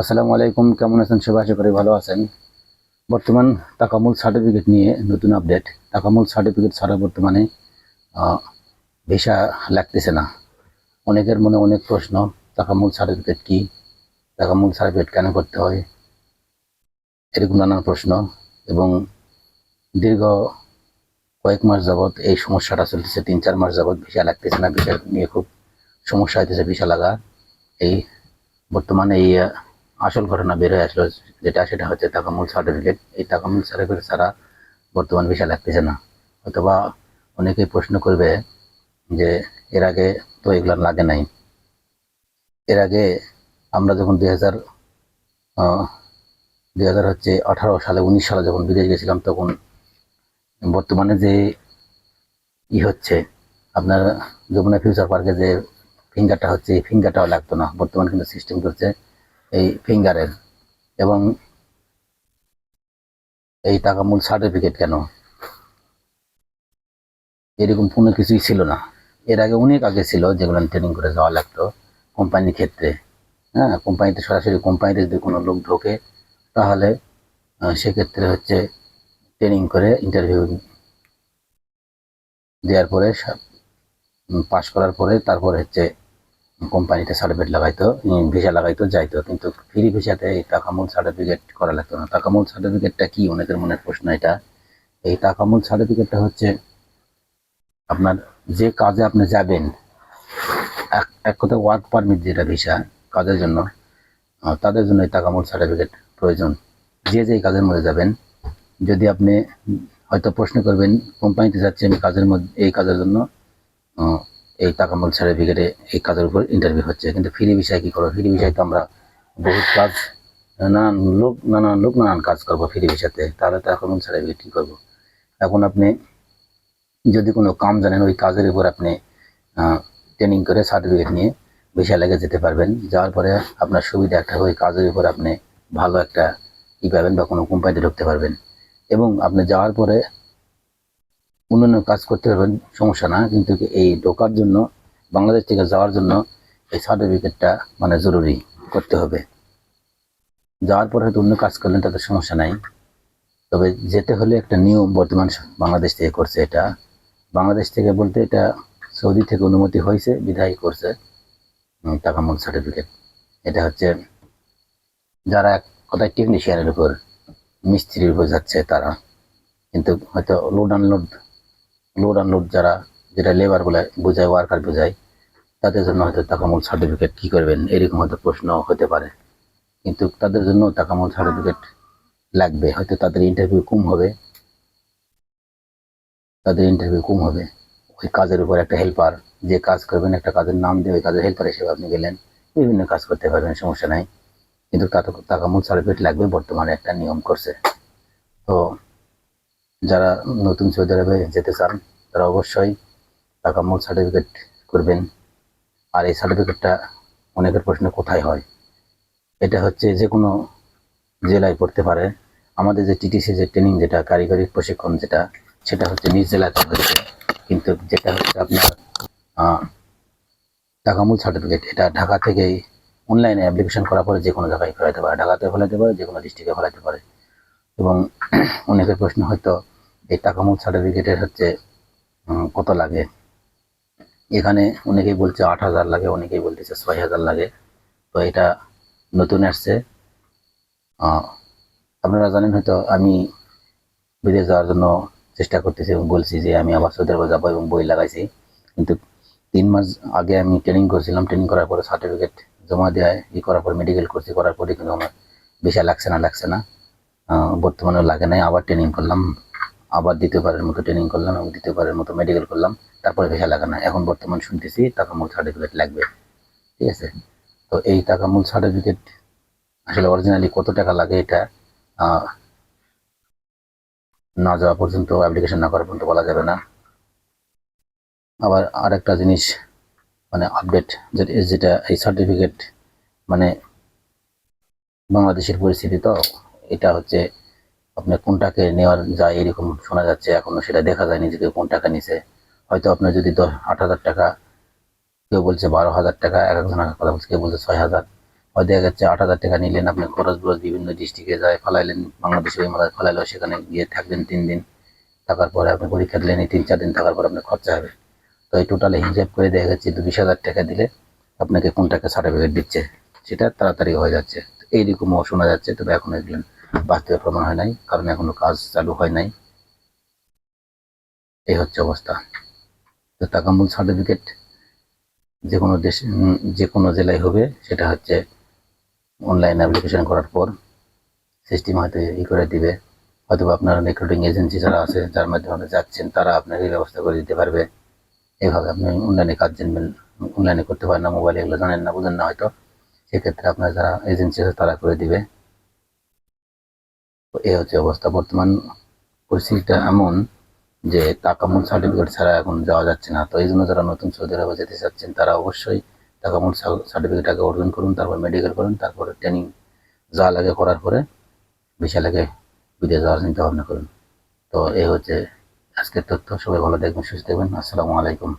আসসালামু আলাইকুম, কেমন আছেন সবাই? আশা করি ভালো আছেন। বর্তমান তাকামুল সার্টিফিকেট নিয়ে নতুন আপডেট তাকামুল সার্টিফিকেট ছাড়া বর্তমানে ভিসা লাগতেছে না। অনেকের মনে অনেক প্রশ্ন, তাকামুল সার্টিফিকেট কি? তাকামুল সার্টিফিকেট কেন করতে হয়? এরকম নানান প্রশ্ন, এবং দীর্ঘ কয়েক মাস যাবৎ এই সমস্যাটা চলতেছে। তিন চার মাস যাবৎ ভিসা লাগতেছে না। ভিসা নিয়ে খুব সমস্যা হইতেছে ভিসা লাগা এই বর্তমানে এই আসল ঘটনা বের হয়ে আসলো, যেটা সেটা হচ্ছে তাকামুল সার্টিফিকেট এই তাকামুল সার্টিফিকেট ছাড়া বর্তমান ভিসা লাগতেছে না। অথবা অনেকেই প্রশ্ন করবে যে, এর আগে তো এগুলো লাগে নাই। এর আগে আমরা যখন দুই হাজার দুই হাজার হচ্ছে আঠারো সালে, উনিশ সালে যখন বিদেশ গেছিলাম, তখন বর্তমানে যে ই হচ্ছে, আপনার যমুনা ফিউচার পার্কে যে ফিঙ্গারটা হচ্ছে, এই ফিঙ্গারটাও লাগতো না। বর্তমানে কিন্তু সিস্টেম করছে। এই ফিঙ্গারের এবং এই টাকা মূল সার্টিফিকেট কেন? এরকম কোনো কিছুই ছিল না। এর আগে অনেক আগে ছিল যেগুলো ট্রেনিং করে যাওয়া লাগতো কোম্পানির ক্ষেত্রে। হ্যাঁ কোম্পানিতে সরাসরি কোম্পানিতে যদি কোনো লোক ঢোকে, তাহলে সেক্ষেত্রে হচ্ছে ট্রেনিং করে ইন্টারভিউ দেওয়ার পরে পাশ করার পরে তারপরে হচ্ছে কোম্পানিতে সার্টিফিকেট লাগাইতো ভিসা লাগাইতো, যাইতো। কিন্তু ফ্রি ভিসাতে এই টাকামূল সার্টিফিকেট করা লাগতো না। টাকামূল সার্টিফিকেটটা কি? অনেকের মনের প্রশ্ন এটা। এই টাকামূল সার্টিফিকেটটা হচ্ছে আপনার যে কাজে আপনি যাবেন, এক এক কথা ওয়ার্ক পারমিট যেটা ভিসা কাজের জন্য তাদের জন্য এই টাকামূল সার্টিফিকেট প্রয়োজন। যে যে কাজের মধ্যে যাবেন, যদি আপনি হয়তো প্রশ্ন করবেন কোম্পানিতে যাচ্ছি আমি কাজের মধ্যে, এই কাজের জন্য এই টাকামূল সার্টিফিকেটে এই কাজের উপর ইন্টারভিউ হচ্ছে। কিন্তু ফ্রি বিষয় কি করব? ফ্রি বিষয় তো আমরা বহুত কাজ, নানান লোক নানান লোক, নানান কাজ করব ফ্রি বিষয়তে। তাহলে টাকামূল সার্টিফিকেট কী করব? এখন আপনি যদি কোনো কাম জানেন, ওই কাজের উপর আপনি ট্রেনিং করে সার্টিফিকেট নিয়ে ভিসা লেগে যেতে পারবেন। যাওয়ার পরে আপনার সুবিধা একটা ওই কাজের উপর আপনি ভালো একটা ই পাবেন বা কোনো কোম্পানিতে ঢুকতে পারবেন। এবং আপনি যাওয়ার পরে অন্যান্য কাজ করতে পারবেন সমস্যা না। কিন্তু এই ঢোকার জন্য বাংলাদেশ থেকে যাওয়ার জন্য এই সার্টিফিকেটটা মানে জরুরি করতে হবে। যাওয়ার পর হয়তো অন্য কাজ করলেন তাতে সমস্যা নাই। তবে যেতে হলে একটা নিয়ম বর্তমান বাংলাদেশ থেকে করছে এটা। বাংলাদেশ থেকে বলতে এটা সৌদি থেকে অনুমতি হয়েছে বিধায় করছে উম, টাকামূল সার্টিফিকেট এটা হচ্ছে যারা কথায় টেকনিশিয়ানের উপর মিস্ত্রির উপর যাচ্ছে তারা। কিন্তু হয়তো লোড আনলোড লোড আনলোড যারা, যেটা লেবার বলে বোঝায় ওয়ার্কার বোঝায়, তাদের জন্য হয়তো টাকামূল সার্টিফিকেট কী করবেন, এরকম হয়তো প্রশ্ন হতে পারে। কিন্তু তাদের জন্য টাকামূল সার্টিফিকেট লাগবে। হয়তো তাদের ইন্টারভিউ কম হবে। তাদের ইন্টারভিউ কম হবে। ওই কাজের উপর একটা হেল্পার যে কাজ করবেন, একটা কাজের নাম দিয়ে ওই কাজের হেল্পার হিসেবে আপনি গেলেন, বিভিন্ন কাজ করতে পারবেন, সমস্যা নাই। কিন্তু তাতে টাকামূল সার্টিফিকেট লাগবে বর্তমানে একটা নিয়ম করছে। তো যারা নতুন সৌদি আরবে যেতে চান তারা অবশ্যই টাকামূল সার্টিফিকেট করবেন। আর এই সার্টিফিকেটটা অনেকের প্রশ্ন কোথায় হয়? এটা হচ্ছে যে কোনো জেলায় করতে পারে। আমাদের যে টিটিসি যে ট্রেনিং যেটা কারিগরি প্রশিক্ষণ যেটা সেটা হচ্ছে নিজ জেলাতে হচ্ছে। কিন্তু যেটা হচ্ছে আপনার আহ, টাকামূল সার্টিফিকেট এটা ঢাকা থেকেই অনলাইনে অ্যাপ্লিকেশন করার পরে যে কোনো জায়গায় ফেলাতে পারে। ঢাকাতে ফেলাতে পারে যে কোনো ডিস্ট্রিক্টে ফেলাতে পারে। এবং অনেকের প্রশ্ন হয়তো এই টাকামূল সার্টিফিকেটের হচ্ছে কত লাগে? এখানে অনেকেই বলছে আট হাজার লাগে, অনেকেই বলতেছে ছয় হাজার লাগে। তো এটা নতুন আসছে। আপনারা জানেন হয়তো আমি বিদেশ যাওয়ার জন্য চেষ্টা করতেছি এবং বলছি যে আমি আবার সৌদি আরবে যাব এবং বই লাগাইছি। কিন্তু তিন মাস আগে আমি ট্রেনিং করছিলাম। ট্রেনিং করার পরে সার্টিফিকেট জমা দেওয়া, ই করার পর মেডিকেল করছি করার পরে কিন্তু আমার ভিসা লাগছে না লাগছে না। বর্তমানে লাগে নাই, আবার ট্রেনিং করলাম। আবার দ্বিতীয়বারের মতো ট্রেনিং করলাম এবং দ্বিতীয়বারের মতো মেডিকেল করলাম, তারপরে ভিসা লাগে না এখন বর্তমান শুনতেছি টাকা মূল সার্টিফিকেট লাগবে। ঠিক আছে? তো এই টাকা মূল সার্টিফিকেট আসলে অরিজিনালি কত টাকা লাগে এটা না যাওয়া পর্যন্ত অ্যাপ্লিকেশন না করা পর্যন্ত বলা যাবে না। আবার আরেকটা জিনিস মানে আপডেট যেটা এই সার্টিফিকেট মানে বাংলাদেশের পরিস্থিতি তো, এটা হচ্ছে আপনার কোনটাকে নেওয়ার যায় এরকম শোনা যাচ্ছে, এখনও সেটা দেখা যায়নি যে কেউ কোন টাকা নিছে। হয়তো আপনার যদি দশ, আট হাজার টাকা, কেউ বলছে বারো হাজার টাকা, এক একজন এক এক কথা বলছে, কেউ বলছে ছয় হাজার। হয় দেখা যাচ্ছে আট হাজার টাকা নিলেন আপনি খরচ বরচ বিভিন্ন ডিস্ট্রিক্টে যায়, ফালাইলেন, বাংলাদেশে ওই মাথায় ফালাইলো, সেখানে গিয়ে থাকলেন তিন দিন, থাকার পরে আপনি পরীক্ষা দিলেন, এই তিন, চার দিন থাকার পর আপনার খরচা হবে। তো এই টোটালে হিসাব করে দেখা যাচ্ছে দু বিশ হাজার টাকা দিলে আপনাকে কোন টাকা সার্টিফিকেট দিচ্ছে, সেটা তাড়াতাড়ি হয়ে যাচ্ছে। এইরকমও শোনা যাচ্ছে, তবে এখন এগুলো বাস্তবে প্রমাণ হয় নাই, কারণ এখনও কাজ চালু হয় নাই। এই হচ্ছে অবস্থা। তো তাকামুল সার্টিফিকেট যে কোনো দেশ যে কোনো জেলায় হবে, সেটা হচ্ছে অনলাইন অ্যাপ্লিকেশন করার পর সিস্টেম হয়তো ই করে দিবে। হয়তো আপনার রেকর্ডিং এজেন্সি যারা আছে, যার মাধ্যমে যাচ্ছেন, তারা আপনার এই ব্যবস্থা করে দিতে পারবে। এইভাবে আপনি অনলাইনে কাজ জানবেন অনলাইনে করতে পারেন না মোবাইলে এগুলো জানেন না, বুঝেন না হয়তো। সেক্ষেত্রে আপনার যারা এজেন্সি আছে, তারা করে দিবে। এই হচ্ছে অবস্থা। বর্তমান পরিস্থিতিটা এমন যে তাকামুল সার্টিফিকেট ছাড়া এখন যাওয়া যাচ্ছে না। তো এই জন্য যারা নতুন সৌদি আরবে যেতে চাচ্ছেন, তারা অবশ্যই তাকামুল সার্টিফিকেট আগে অর্জন করুন, তারপর মেডিকেল করুন, তারপরে ট্রেনিং যা লাগে করার পরে ভিসা লাগে বিদেশ যাওয়ার চিন্তা ভাবনা করুন। তো এই হচ্ছে আজকের তথ্য। সবাই ভালো দেখবেন সুস্থ থাকবেন। আসসালামু আলাইকুম।